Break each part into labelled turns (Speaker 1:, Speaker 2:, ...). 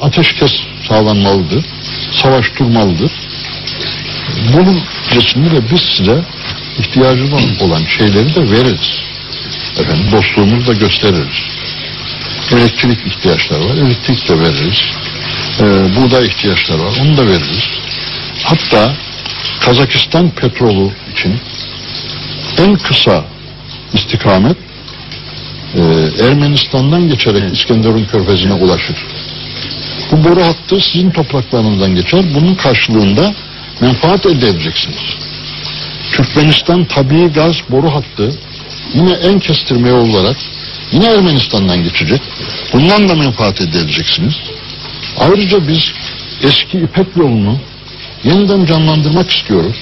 Speaker 1: ateşkes sağlanmalıdır. Savaş durmalıdır. Bunun de biz size ihtiyacınız olan şeyleri de veririz. Efendim dostluğumuzu da gösteririz. Elektrik ihtiyaçları var. Elektrik de veririz. Ee, buğday ihtiyaçları var. Onu da veririz. Hatta Kazakistan petrolü için en kısa istikamet e, Ermenistan'dan geçerek İskenderun körfezine ulaşır. Bu boru hattı sizin topraklarınızdan geçer. Bunun karşılığında menfaat elde edeceksiniz. Türkmenistan tabii gaz boru hattı yine en kestirme yol olarak yine Ermenistan'dan geçecek. Bundan da menfaat elde edeceksiniz. Ayrıca biz eski İpek yolunu yeniden canlandırmak istiyoruz.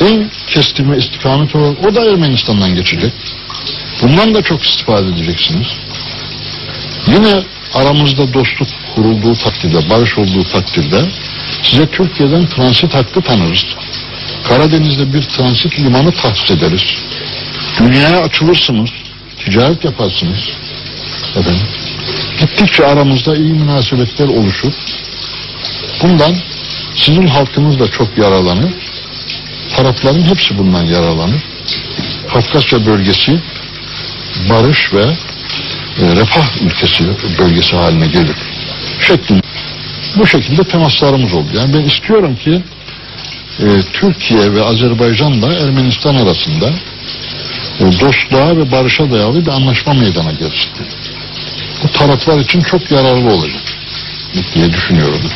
Speaker 1: En kestirme istikamet olarak o da Ermenistan'dan geçecek. Bundan da çok istifade edeceksiniz. Yine aramızda dostluk kurulduğu takdirde, barış olduğu takdirde size Türkiye'den transit hakkı tanırız. Karadeniz'de bir transit limanı tahsis ederiz. Dünyaya açılırsınız, ticaret yaparsınız. Efendim. Gittikçe aramızda iyi münasebetler oluşur. Bundan sizin halkınız da çok yararlanır. Tarafların hepsi bundan yararlanır. Kafkasya bölgesi barış ve refah ülkesi bölgesi haline gelir. Şeklinde. Bu şekilde temaslarımız oldu. Yani ben istiyorum ki e, Türkiye ve Azerbaycan'la Ermenistan arasında e, dostluğa ve barışa dayalı bir anlaşma meydana gelsin. Bu taraflar için çok yararlı olacak diye düşünüyorum.